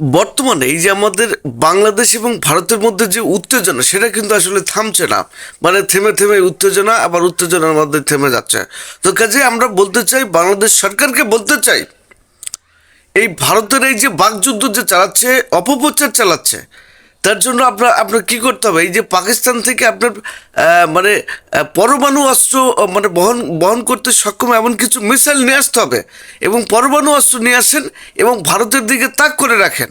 বর্তমানে এই যে আমাদের বাংলাদেশ এবং ভারতের মধ্যে যে উত্তেজনা, সেটা কিন্তু আসলে থামছে না। মানে থেমে থেমে উত্তেজনা, আবার উত্তেজনার মধ্যে থেমে যাচ্ছে। তো কাজে আমরা বলতে চাই, বাংলাদেশ সরকারকে বলতে চাই, এই ভারতের এই যে বাকযুদ্ধ যে চালাচ্ছে, অপপ্রচার চালাচ্ছে তার জন্য আপনার আপনার কী করতে হবে? এই যে পাকিস্তান থেকে আপনার মানে পরমাণু অস্ত্র মানে বহন বহন করতে সক্ষম এমন কিছু মিসাইল নিয়ে আসতে হবে এবং পরমাণু অস্ত্র নিয়ে আসেন এবং ভারতের দিকে তাক করে রাখেন।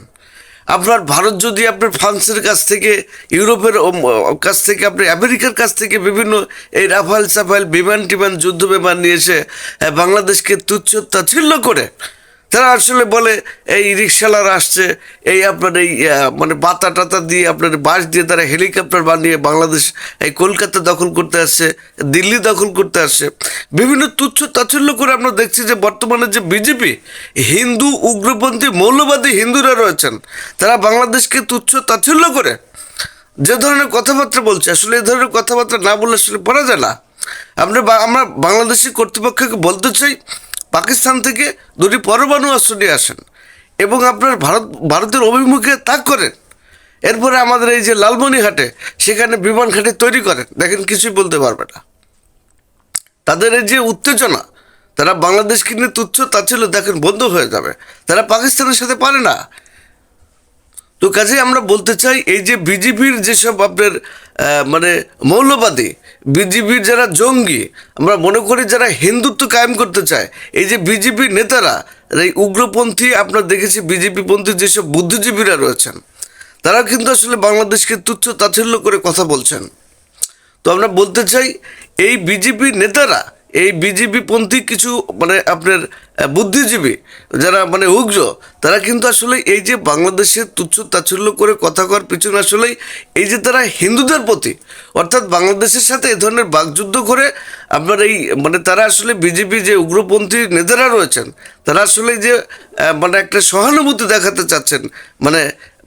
আপনার, ভারত যদি আপনার ফ্রান্সের কাছ থেকে, ইউরোপের কাছ থেকে আপনি আমেরিকার কাছ থেকে বিভিন্ন এই রাফাল সাফাইল বিমান টিমান যুদ্ধ বিমান নিয়ে এসে বাংলাদেশকে তুচ্ছ তাচ্ছিল্য করে তারা আসলে বলে, এই রিক্সাওয়ালারা আসছে, এই আপনার এই মানে বাতা টাতা দিয়ে আপনার বাস দিয়ে তারা হেলিকপ্টার বানিয়ে বাংলাদেশ, এই কলকাতা দখল করতে আসছে, দিল্লি দখল করতে আসছে। বিভিন্ন তুচ্ছ তাচ্ছল্য করে আমরা দেখছি যে বর্তমানে যে বিজেপি, হিন্দু, উগ্রপন্থী, মৌলবাদী হিন্দুরা রয়েছেন, তারা বাংলাদেশকে তুচ্ছ তাচ্ছল্য করে যে ধরনের কথাবার্তা বলছে। আসলে এই ধরনের কথাবার্তা না বললে আসলে পড়া যায় না। আমরা আমরা বাংলাদেশি কর্তৃপক্ষকে বলতে চাই পাকিস্তান থেকে দুটি পরমাণু অস্ত্র নিয়ে আসেন এবং আপনার ভারত, ভারতের অভিমুখে তাক করেন। এরপরে আমাদের এই যে লালমনিহাটে সেখানে বিমান ঘাঁটি তৈরি করেন। দেখেন, কিছুই বলতে পারবে না। তাদের এই যে উত্তেজনা, তারা বাংলাদেশকে নিয়ে তুচ্ছ তাচ্ছিল দেখেন, বন্ধ হয়ে যাবে। তারা পাকিস্তানের সাথে পারে না। তো কাজে আমরা বলতে চাই, এই যে বিজেপির যেসব আপনার মানে মৌলবাদী বিজেপির যারা জঙ্গি, আমরা মনে করি যারা হিন্দুত্ব কায়েম করতে চায়, এই যে বিজেপির নেতারা, এই উগ্রপন্থী, আপনার দেখেছি বিজেপি বিজেপিপন্থী যেসব বুদ্ধিজীবীরা রয়েছেন তারা কিন্তু আসলে বাংলাদেশকে তুচ্ছ তাচ্ছিল্য করে কথা বলছেন। তো আমরা বলতে চাই, এই বিজেপি নেতারা, এই বিজেপি পন্থী কিছু মানে আপনার বুদ্ধিজীবী, যারা মানে উগ্র, তারা কিন্তু আসলে এই যে বাংলাদেশের তুচ্ছ তাচ্ছল্য করে কথা করার পিছনে আসলেই এই যে তারা হিন্দুদের প্রতি, অর্থাৎ বাংলাদেশের সাথে এ ধরনের বাকযুদ্ধ করে আপনার এই মানে তারা আসলে বিজেপি যে উগ্রপন্থী নেতারা রয়েছেন, তারা আসলে যে মানে একটা সহানুভূতি দেখাতে চাচ্ছেন মানে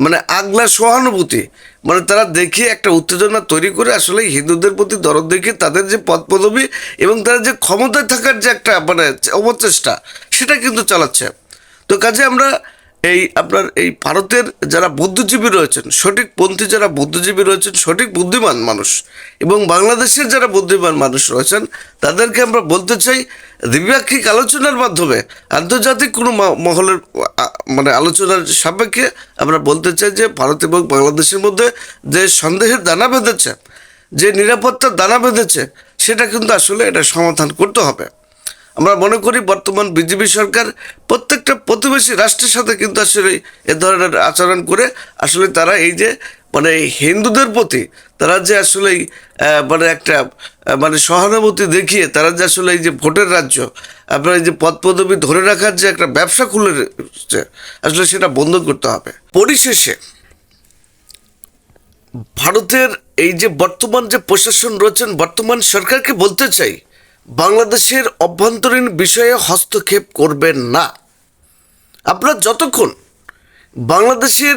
মানে আগলা সহানুভূতি মানে তারা দেখে একটা উত্তেজনা তৈরি করে আসলে হিন্দুদের প্রতি দরদ দেখে তাদের যে পদ পদবী এবং তারা যে ক্ষমতায় থাকার যে একটা মানে অবচেষ্টা সেটা কিন্তু চালাচ্ছে। তো কাজে আমরা এই আপনার এই ভারতের যারা বুদ্ধিজীবী রয়েছেন, সঠিক পন্থী যারা বুদ্ধিজীবী রয়েছেন, সঠিক বুদ্ধিমান মানুষ এবং বাংলাদেশের যারা বুদ্ধিমান মানুষ রয়েছেন, তাদেরকে আমরা বলতে চাই দ্বিপাক্ষিক আলোচনার মাধ্যমে আন্তর্জাতিক কোনো মহলের মানে আলোচনার সাপেক্ষে আমরা বলতে চাই যে ভারত এবং বাংলাদেশের মধ্যে যে সন্দেহের দানা বেঁধেছে, যে নিরাপত্তার দানা বেঁধেছে, সেটা কিন্তু আসলে এটা সমাধান করতে হবে। আমরা মনে করি বর্তমান বিজেপি সরকার প্রত্যেকটা প্রতিবেশী রাষ্ট্রের সাথে কিন্তু আসলে এ ধরনের আচরণ করে। আসলে তারা এই যে মানে হিন্দুদের প্রতি তারা যে আসলে মানে একটা মানে সহানুভূতি দেখিয়ে তারা যে আসলে এই যে ভোটের রাজ্য, আপনার এই যে পদ পদবি ধরে রাখার যে একটা ব্যবসা খুলে আসলে সেটা বন্ধ করতে হবে। পরিশেষে, ভারতের এই যে বর্তমান যে প্রশাসন রয়েছেন, বর্তমান সরকারকে বলতে চাই বাংলাদেশের অভ্যন্তরীণ বিষয়ে হস্তক্ষেপ করবেন না। আপনারা যতক্ষণ বাংলাদেশের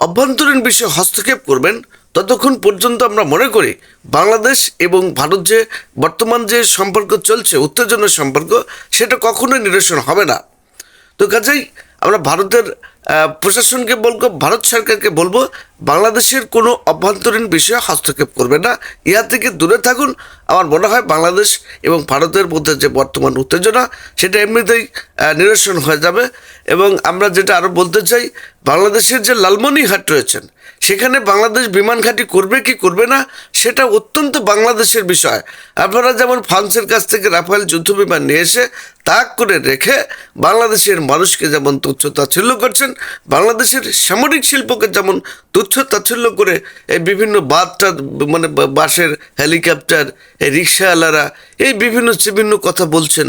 অভ্যন্তরীণ বিষয়ে হস্তক্ষেপ করবেন, ততক্ষণ পর্যন্ত আমরা মনে করি বাংলাদেশ এবং ভারত যে বর্তমান যে সম্পর্ক চলছে, উত্তেজনার সম্পর্ক, সেটা কখনোই নিরসন হবে না। তো কাজেই আমরা ভারতের প্রশাসনকে বলব, ভারত সরকারকে বলব, বাংলাদেশের কোনো অভ্যন্তরীণ বিষয়ে হস্তক্ষেপ করবে না। ইহা থেকে দূরে থাকুন। আমার মনে হয় বাংলাদেশ এবং ভারতের মধ্যে যে বর্তমান উত্তেজনা, সেটা এমনিতেই নিরসন হয়ে যাবে। এবং আমরা যেটা আরও বলতে চাই, বাংলাদেশের যে লালমনিহাট রয়েছেন সেখানে বাংলাদেশ বিমান ঘাঁটি করবে কি করবে না, সেটা অত্যন্ত বাংলাদেশের বিষয়। আপনারা যেমন ফ্রান্সের কাছ থেকে রাফায়েল যুদ্ধ বিমান নিয়ে এসে তাক করে রেখে বাংলাদেশের মানুষকে যেমন তুচ্ছ তাচ্ছিল্য করছেন, বাংলাদেশের সামরিক শিল্পকে যেমন তুচ্ছ তাচ্ছিল্য করে এই বিভিন্ন বাদটা মানে বাসের হেলিকপ্টার, এই রিক্সাওয়ালারা, এই বিভিন্ন বিভিন্ন কথা বলছেন।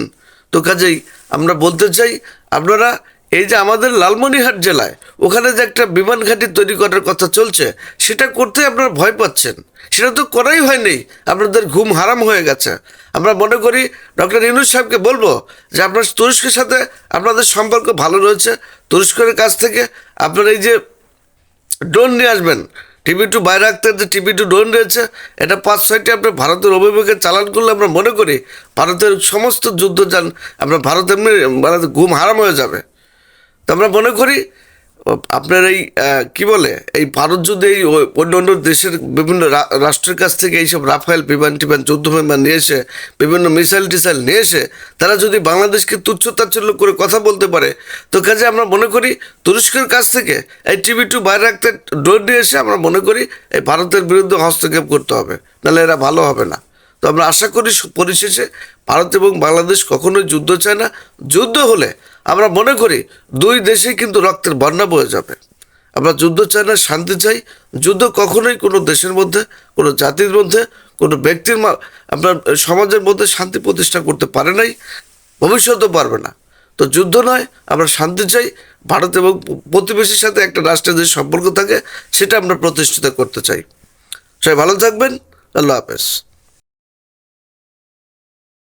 তো কাজেই আমরা বলতে চাই, আপনারা এই যে আমাদের লালমনিরহাট জেলায় ওখানে যে একটা বিমান ঘাঁটি তৈরি করার কথা চলছে, সেটা করতে আপনারা ভয় পাচ্ছেন। সেটা তো করাই হয়নি। আপনাদের ঘুম হারাম হয়ে গেছে। আমরা মনে করি, ডক্টর ইউনুস সাহেবকে বলব যে আপনার তুরস্কের সাথে আপনাদের সম্পর্ক ভালো রয়েছে। তুরস্কের কাছ থেকে আপনারা এই যে ড্রোন নিয়ে আসবেন। টিভি টু বাইরে রাখতে যে টিভি টু ড্রোন রয়েছে, এটা পাঁচ ছয়টি আপনার ভারতের অভিমুখে চালান করলে আমরা মনে করি, ভারতের সমস্ত যুদ্ধ যান, আপনার ভারত এমনি মানে ঘুম হারাম হয়ে যাবে। তো আমরা মনে করি আপনার এই কি বলে, এই ভারত যদি এই অন্য অন্য দেশের বিভিন্ন রাষ্ট্রের কাছ থেকে এইসব রাফায়েল বিমান টিমান, যুদ্ধ বিমান নিয়ে এসে, বিভিন্ন মিসাইল টিসাইল নিয়ে এসে, তারা যদি বাংলাদেশকে তুচ্ছ তাচ্ছল্য করে কথা বলতে পারে, তো কাজে আমরা মনে করি তুরস্কের কাছ থেকে এই টিভি টু বাইরে রাখতে ডোর নিয়ে এসে আমরা মনে করি এই ভারতের বিরুদ্ধে হস্তক্ষেপ করতে হবে, নাহলে এরা ভালো হবে না। তো আমরা আশা করি পরিশেষে ভারত এবং বাংলাদেশ কখনোই যুদ্ধ চায় না। যুদ্ধ হলে আমরা মনে করি দুই দেশেই কিন্তু রক্তের বন্যা বয়ে যাবে। আমরা যুদ্ধ চাই না, শান্তি চাই। যুদ্ধ কখনোই কোনো দেশের মধ্যে, কোনো জাতির মধ্যে, কোনো ব্যক্তির আপনার সমাজের মধ্যে শান্তি প্রতিষ্ঠা করতে পারে নাই, ভবিষ্যতেও পারবে না। তো যুদ্ধ নয়, আমরা শান্তি চাই। ভারত এবং প্রতিবেশীর সাথে একটা রাষ্ট্রের যে সম্পর্ক থাকে, সেটা আমরা প্রতিষ্ঠিত করতে চাই। সবাই ভালো থাকবেন। আল্লাহ হাফেজ।